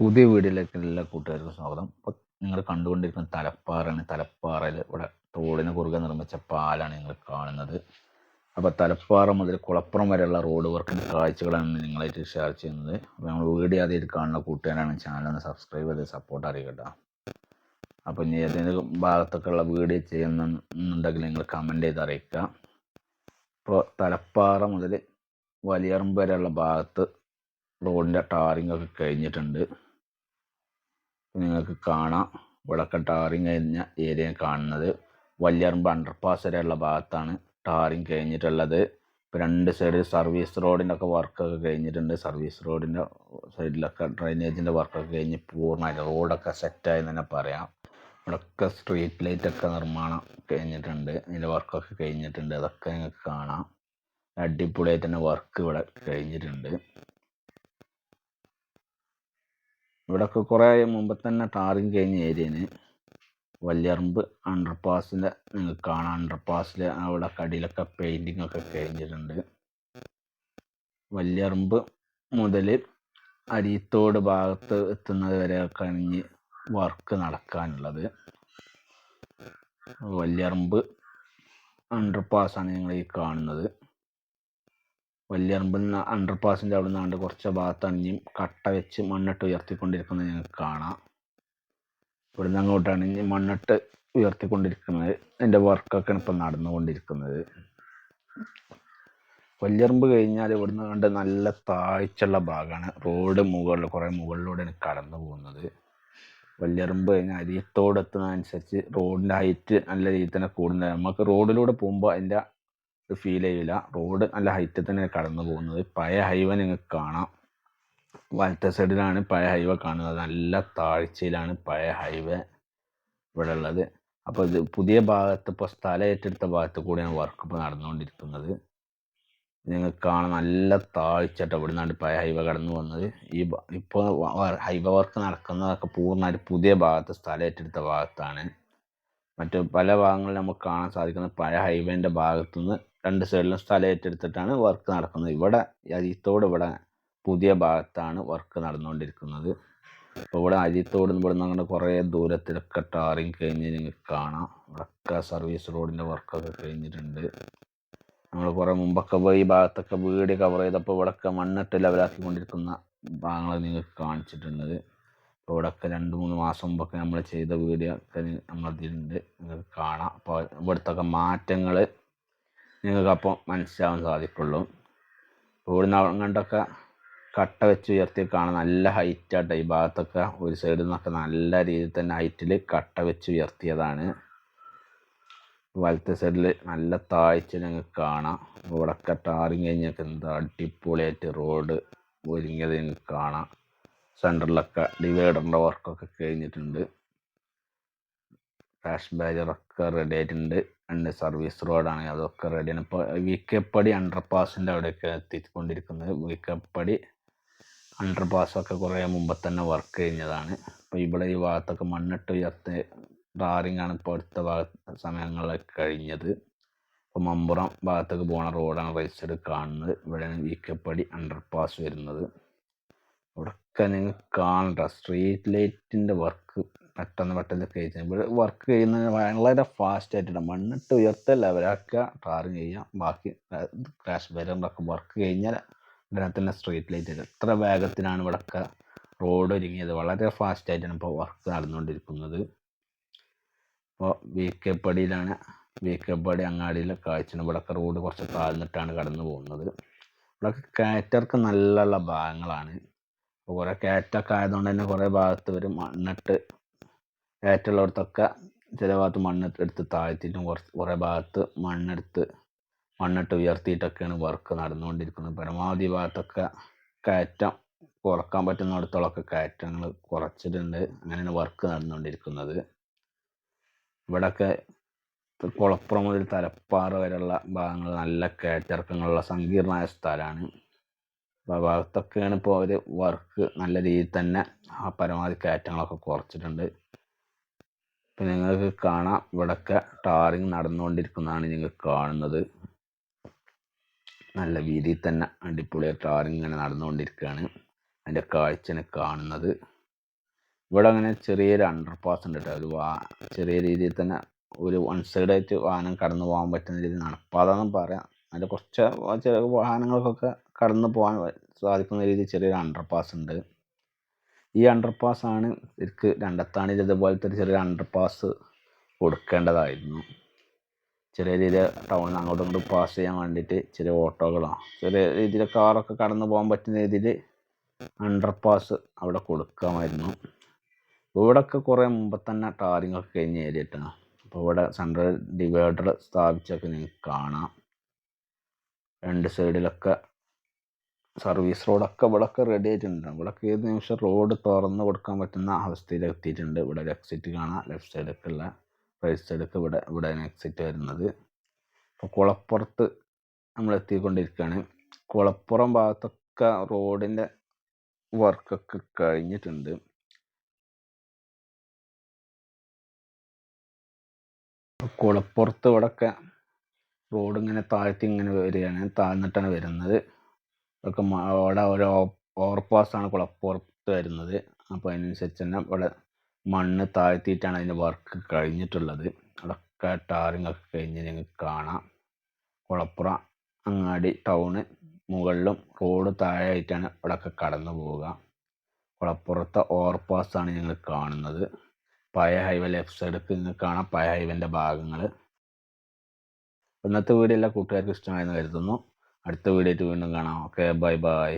പുതിയ വീഡിയോയിലേക്ക് എല്ലാ കൂട്ടുകാർക്കും സ്വാഗതം. ഇപ്പോൾ നിങ്ങൾ കണ്ടുകൊണ്ടിരിക്കുന്ന തലപ്പാറാണ് തലപ്പാറയിൽ ഇവിടെ തോടിന് കുറുകെ നിർമ്മിച്ച പാലാണ് നിങ്ങൾ കാണുന്നത്. അപ്പോൾ തലപ്പാറ മുതൽ കുളപ്പുറം വരെയുള്ള റോഡ് വർക്കിന്റെ കാഴ്ചകളാണ് നിങ്ങളായിട്ട് ഷെയർ ചെയ്യുന്നത്. അപ്പോൾ നമ്മൾ വീഡിയോ ആദ്യമായിട്ട് കാണുന്ന കൂട്ടുകാരാണ് ചാനൽ സബ്സ്ക്രൈബ് ചെയ്ത് സപ്പോർട്ട് അറിയിക്കട്ടോ. അപ്പോൾ ഇനി ഏതെങ്കിലും ഭാഗത്തൊക്കെയുള്ള വീഡിയോ ചെയ്യുന്നുണ്ടെങ്കിൽ നിങ്ങൾ കമന്റ് ചെയ്ത് അറിയിക്കുക. ഇപ്പോൾ തലപ്പാറ മുതൽ വലിയറമ്പ് വരെയുള്ള ഭാഗത്ത് റോഡിന്റെ ടാറിംഗ് ഒക്കെ കഴിഞ്ഞിട്ടുണ്ട്. നിങ്ങൾക്ക് കാണാം. ഇവിടെയൊക്കെ ടാറിങ് കഴിഞ്ഞ ഏരിയ കാണുന്നത്. വല്യറമ്പ് അണ്ടർപാസ് വരെയുള്ള ഭാഗത്താണ് ടാറിങ് കഴിഞ്ഞിട്ടുള്ളത്. ഇപ്പോൾ രണ്ട് സൈഡിൽ സർവീസ് റോഡിന്റെ ഒക്കെ വർക്കൊക്കെ കഴിഞ്ഞിട്ടുണ്ട് സർവീസ് റോഡിന്റെ സൈഡിലൊക്കെ ഡ്രൈനേജിന്റെ വർക്കൊക്കെ കഴിഞ്ഞ് പൂർണമായിട്ട് റോഡൊക്കെ സെറ്റായി തന്നെ പറയാം. ഇവിടെയൊക്കെ സ്ട്രീറ്റ് ലൈറ്റൊക്കെ നിർമ്മാണം കഴിഞ്ഞിട്ടുണ്ട്. അതിന്റെ വർക്കൊക്കെ കഴിഞ്ഞിട്ടുണ്ട്. അതൊക്കെ നിങ്ങൾക്ക് കാണാം. അടിപൊളിയായിട്ട് തന്നെ വർക്ക് ഇവിടെ കഴിഞ്ഞിട്ടുണ്ട്. ഇവിടെയൊക്കെ കുറേ മുമ്പ് തന്നെ ടാറിങ് കഴിഞ്ഞ ഏരിയന്. വല്യറമ്പ് അണ്ടർപാസിന്റെ നിങ്ങൾക്ക് കാണാം അണ്ടർപാസിൽ അവിടെ കടിയിലൊക്കെ പെയിന്റിങ് ഒക്കെ കഴിഞ്ഞിട്ടുണ്ട്. വല്യറമ്പ് മുതൽ അരിത്തോട് ഭാഗത്ത് എത്തുന്നത് വരെ കഴിഞ്ഞ് വർക്ക് നടക്കാനുള്ളത്. വല്യറമ്പ് ആണ് നിങ്ങൾ ഈ കാണുന്നത്. വല്യറമ്പിൽ അണ്ടർ പാസിന്റെ അവിടെ നിന്നാണ്ട് കുറച്ച് ഭാഗത്താണ് ഇനിയും കട്ട വെച്ച് മണ്ണിട്ട് ഉയർത്തിക്കൊണ്ടിരിക്കുന്നത് നിങ്ങൾക്ക് കാണാം. ഇവിടുന്ന് അങ്ങോട്ടാണ് ഇനി മണ്ണിട്ട് ഉയർത്തിക്കൊണ്ടിരിക്കുന്നത്. എന്റെ വർക്കൊക്കെയാണ് ഇപ്പം നടന്നുകൊണ്ടിരിക്കുന്നത്. വല്യറമ്പ് കഴിഞ്ഞാൽ ഇവിടുന്ന് കണ്ട് നല്ല താഴ്ചയുള്ള ഭാഗമാണ്. റോഡ് മുകളിൽ കുറേ മുകളിലൂടെയാണ് കടന്നു പോകുന്നത്. വല്യറമ്പ് കഴിഞ്ഞാൽ അരിയത്തോടെത്തുന്നതനുസരിച്ച് റോഡിന്റെ ഹൈറ്റ് നല്ല രീതിയിൽ തന്നെ കൂടുന്നത്. നമുക്ക് റോഡിലൂടെ പോകുമ്പോൾ അതിന്റെ ഫീൽ ചെയ്യില്ല റോഡ് നല്ല ഹൈറ്റിൽ തന്നെ കടന്നു പോകുന്നത്. പഴയ ഹൈവ നിങ്ങൾക്ക് കാണാം. വലത്തെ സൈഡിലാണ് പഴയ ഹൈവ കാണുന്നത്. നല്ല താഴ്ചയിലാണ് പഴയ ഹൈവേ ഇവിടെ ഉള്ളത്. അപ്പോൾ ഇത് പുതിയ ഭാഗത്ത് ഇപ്പോൾ സ്ഥലം ഏറ്റെടുത്ത ഭാഗത്ത് കൂടിയാണ് വർക്ക് ഇപ്പോൾ നടന്നുകൊണ്ടിരിക്കുന്നത്. നിങ്ങൾക്ക് കാണാം നല്ല താഴ്ചട്ടോ ഇവിടെ നിന്നാണ് പഴയ ഹൈവ കടന്നു വന്നത് ഈ ഇപ്പോൾ ഹൈവ വർക്ക് നടക്കുന്നതൊക്കെ പൂർണമായിട്ട് പുതിയ ഭാഗത്ത് സ്ഥലം ഏറ്റെടുത്ത ഭാഗത്താണ്. മറ്റു പല ഭാഗങ്ങളിൽ നമുക്ക് കാണാൻ സാധിക്കുന്ന പഴയ ഹൈവേന്റെ ഭാഗത്തുനിന്ന് രണ്ട് സൈഡിലും സ്ഥലം ഏറ്റെടുത്തിട്ടാണ് വർക്ക് നടക്കുന്നത്. ഇവിടെ അരിത്തോട് ഇവിടെ പുതിയ ഭാഗത്താണ് വർക്ക് നടന്നുകൊണ്ടിരിക്കുന്നത്. അപ്പോൾ ഇവിടെ അരിത്തോട് ഇവിടെ നിന്ന് അങ്ങനെ കുറേ ദൂരത്തിലൊക്കെ ടാറിങ് കഴിഞ്ഞ് നിങ്ങൾക്ക് കാണാം. ഇവിടെയൊക്കെ സർവീസ് റോഡിന്റെ വർക്കൊക്കെ കഴിഞ്ഞിട്ടുണ്ട്. നമ്മൾ കുറേ മുമ്പൊക്കെ പോയി ഈ ഭാഗത്തൊക്കെ വീട് കവർ ചെയ്തപ്പോൾ ഇവിടെയൊക്കെ മണ്ണിട്ട് ലെവലാക്കിക്കൊണ്ടിരിക്കുന്ന ഭാഗങ്ങൾ നിങ്ങൾക്ക് കാണിച്ചിട്ടുള്ളത്. ഇവിടെയൊക്കെ രണ്ട് മൂന്ന് മാസം മുമ്പൊക്കെ നമ്മൾ ചെയ്ത വീഡിയോ ഒക്കെ നമ്മളതിലുണ്ട് നിങ്ങൾക്ക് കാണാം. അപ്പോൾ ഇവിടുത്തെ മാറ്റങ്ങൾ നിങ്ങൾക്ക് അപ്പോൾ മനസ്സിലാവാൻ സാധിക്കുള്ളൂ. ഇവിടുന്ന് അങ്ങോട്ടൊക്കെ കട്ട വെച്ച് ഉയർത്തി കാണാൻ നല്ല ഹൈറ്റായിട്ട് ഈ ഭാഗത്തൊക്കെ ഒരു സൈഡിൽ നിന്നൊക്കെ നല്ല രീതിയിൽ തന്നെ ഹൈറ്റിൽ കട്ട വെച്ച് ഉയർത്തിയതാണ്. വലത്തെ സൈഡിൽ നല്ല താഴ്ച നിങ്ങൾക്ക് കാണാം. ഇവിടൊക്കെ ടാറിങ് കഴിഞ്ഞൊക്കെ എന്താ അടിപൊളിയായിട്ട് റോഡ് ഒരുങ്ങിയത് നിങ്ങൾക്ക് കാണാം. സെന്ററിലൊക്കെ ഡിവൈഡറിന്റെ വർക്കൊക്കെ കഴിഞ്ഞിട്ടുണ്ട്. ക്യാഷ് ബാരിയറൊക്കെ റെഡി ആയിട്ടുണ്ട്. രണ്ട് സർവീസ് റോഡാണ് അതൊക്കെ റെഡിയാണ് ഇപ്പോൾ വിക്കപ്പടി അണ്ടർപാസിന്റെ അവിടെയൊക്കെ എത്തിക്കൊണ്ടിരിക്കുന്നത്. വിക്കപ്പടി അണ്ടർപാസൊക്കെ കുറേ മുമ്പ് തന്നെ വർക്ക് കഴിഞ്ഞതാണ്. അപ്പോൾ ഇവിടെ ഈ ഭാഗത്തൊക്കെ മണ്ണിട്ട് ഉയർത്ത് ടാറിങ്ങാണ് ഇപ്പോൾ അടുത്ത ഭാഗ സമയങ്ങളിലൊക്കെ കഴിഞ്ഞത്. ഇപ്പോൾ മമ്പുറം ഭാഗത്തേക്ക് പോണ റോഡാണ് റൈറ്റ് കാണുന്നത്. ഇവിടെയാണ് വിക്കപ്പടി അണ്ടർപാസ് വരുന്നത്. ഇവിടെയൊക്കെ നിങ്ങൾ കാണണ്ട. സ്ട്രീറ്റ് ലൈറ്റിന്റെ വർക്ക് പെട്ടെന്ന് പെട്ടെന്ന് കഴിച്ചാൽ ഇവിടെ വർക്ക് ചെയ്യുന്നത് വളരെ ഫാസ്റ്റ് ആയിട്ട് മണ്ണിട്ട് ഉയർത്ത ലെവലാക്കുക ടാറിങ് ചെയ്യുക ബാക്കി ക്രാഷ് ബാരിയറിലൊക്കെ വർക്ക് കഴിഞ്ഞാൽ ഉടനെ തന്നെ സ്ട്രീറ്റ് ലൈറ്റ് ഇടുക. എത്ര വേഗത്തിലാണ് ഇവിടെയൊക്കെ റോഡ് ഒരുങ്ങിയത്. വളരെ ഫാസ്റ്റ് ആയിട്ടാണ് ഇപ്പോൾ വർക്ക് നടന്നുകൊണ്ടിരിക്കുന്നത്. ഇപ്പോൾ വി കെ പടിയിലാണ്. വി കെ പടി അങ്ങാടിയിലെ കാഴ്ച ഇവിടെയൊക്കെ റോഡ് കുറച്ച് താഴ്ന്നിട്ടാണ് കടന്നു പോകുന്നത്. ഇവിടെയൊക്കെ കയറ്റർക്ക് നല്ല ഭാഗങ്ങളാണ്. അപ്പോൾ കുറേ കാറ്റൊക്കെ ആയതുകൊണ്ട് തന്നെ കുറേ ഭാഗത്ത് ഒരു മണ്ണിട്ട് കയറ്റുള്ളിടത്തൊക്കെ ചില ഭാഗത്ത് മണ്ണ് എടുത്ത് താഴ്ത്തിയിട്ടും കുറച്ച് കുറേ ഭാഗത്ത് മണ്ണെടുത്ത് മണ്ണിട്ട് ഉയർത്തിയിട്ടൊക്കെയാണ് വർക്ക് നടന്നുകൊണ്ടിരിക്കുന്നത്. പരമാവധി ഭാഗത്തൊക്കെ കയറ്റം കുറയ്ക്കാൻ പറ്റുന്നിടത്തോളമൊക്കെ കയറ്റങ്ങൾ കുറച്ചിട്ടുണ്ട്. അങ്ങനെയാണ് വർക്ക് നടന്നുകൊണ്ടിരിക്കുന്നത്. ഇവിടെയൊക്കെ കുളപ്പുറം മുതൽ തലപ്പാറ വരെയുള്ള ഭാഗങ്ങൾ നല്ല കയറ്റിറക്കങ്ങളുള്ള സങ്കീർണമായ സ്ഥലമാണ്. അപ്പോൾ ഭാഗത്തൊക്കെയാണ് ഇപ്പോൾ അവർ വർക്ക് നല്ല രീതിയിൽ തന്നെ ആ പരമാവധി കയറ്റങ്ങളൊക്കെ കുറച്ചിട്ടുണ്ട്. ഇപ്പം നിങ്ങൾക്ക് കാണാം. ഇവിടൊക്കെ ടാറിങ് നടന്നുകൊണ്ടിരിക്കുന്നതാണ് നിങ്ങൾ കാണുന്നത്. നല്ല വീതിയിൽ തന്നെ അടിപൊളിയായി ടാറിങ് ഇങ്ങനെ നടന്നുകൊണ്ടിരിക്കുകയാണ്. അതിന്റെ കാഴ്ചയാണ് കാണുന്നത്. ഇവിടെ അങ്ങനെ ചെറിയൊരു അണ്ടർ പാസ് ഉണ്ട് കേട്ടോ. ഒരു വാ ചെറിയ രീതിയിൽ തന്നെ ഒരു വൺ സൈഡായിട്ട് വാഹനം കടന്നു പോകാൻ പറ്റുന്ന രീതിയിൽ നടപ്പാതാന്നും പറയാം. അതിന്റെ കുറച്ച് വാഹനങ്ങൾക്കൊക്കെ കടന്നു പോകാൻ സാധിക്കുന്ന രീതിയിൽ ചെറിയൊരു അണ്ടർ പാസ് ഉണ്ട്. ഈ അണ്ടർ പാസ്സാണ് എനിക്ക് രണ്ടത്താണിയിൽ ഇതുപോലത്തെ ഒരു ചെറിയ അണ്ടർ പാസ് കൊടുക്കേണ്ടതായിരുന്നു. ചെറിയ രീതിയിൽ ടൗണിൽ അങ്ങോട്ടും ഇങ്ങോട്ടും പാസ് ചെയ്യാൻ വേണ്ടിയിട്ട് ചെറിയ ഓട്ടോകളോ. ചെറിയ രീതിയിൽ കാറൊക്കെ കടന്നു പോകാൻ പറ്റുന്ന രീതിയിൽ അണ്ടർ പാസ് അവിടെ കൊടുക്കാമായിരുന്നു. ഇവിടെയൊക്കെ കുറേ മുമ്പ് തന്നെ ടാറിങ് ഒക്കെ കഴിഞ്ഞ ഏരിയ ഇട്ടാണ് അപ്പോൾ ഇവിടെ സെൻട്രൽ ഡിവൈഡർ സ്ഥാപിച്ചൊക്കെ നിങ്ങൾക്ക് കാണാം. രണ്ട് സൈഡിലൊക്കെ സർവീസ് റോഡൊക്കെ ഇവിടെയൊക്കെ റെഡി ആയിട്ടുണ്ട്. ഇവിടെയൊക്കെ ഏത് നിമിഷം റോഡ് തുറന്ന് കൊടുക്കാൻ പറ്റുന്ന അവസ്ഥയിൽ എത്തിയിട്ടുണ്ട്. ഇവിടെ ഒരു എക്സിറ്റ് കാണാം. ലെഫ്റ്റ് സൈഡൊക്കെ ഉള്ള റൈറ്റ് സൈഡൊക്കെ ഇവിടെ ഇവിടെ എക്സിറ്റ് വരുന്നത്. അപ്പോൾ കുളപ്പുറത്ത് നമ്മൾ എത്തിക്കൊണ്ടിരിക്കുകയാണ്. കുളപ്പുറം ഭാഗത്തൊക്കെ റോഡിന്റെ വർക്കൊക്കെ കഴിഞ്ഞിട്ടുണ്ട്. കുളപ്പുറത്ത് ഇവിടെയൊക്കെ റോഡ് ഇങ്ങനെ താഴ്ത്തി ഇങ്ങനെ വരികയാണ്. താഴ്ന്നിട്ടാണ് വരുന്നത്. ഒക്കെ അവിടെ ഒരു ഓവർപാസാണ് കുളപ്പുറത്ത് വരുന്നത്. അപ്പോൾ അതിനനുസരിച്ച് തന്നെ ഇവിടെ മണ്ണ് താഴ്ത്തിയിട്ടാണ് അതിന്റെ വർക്ക് കഴിഞ്ഞിട്ടുള്ളത്. അതൊക്കെ ടാറിങ് ഒക്കെ കഴിഞ്ഞ് നിങ്ങൾക്ക് കാണാം. കുളപ്പുറ അങ്ങാടി ടൗണ് മുകളിലും റോഡ് താഴെയായിട്ടാണ് ഇവിടെയൊക്കെ കടന്നു പോവുക. കുളപ്പുറത്തെ ഓവർപാസാണ് ഞങ്ങൾ കാണുന്നത്. പഴയ ഹൈവേ ലെഫ്റ്റ് സൈഡിൽ നിങ്ങൾക്ക് കാണാം പഴയ ഹൈവേന്റെ ഭാഗങ്ങൾ. ഇന്നത്തെ വീഡിയോ എല്ലാ കൂട്ടുകാർക്കും ഇഷ്ടമായെന്ന് കരുതുന്നു. അടുത്ത വീഡിയോ ആയിട്ട് വീണ്ടും കാണാം. Okay bye bye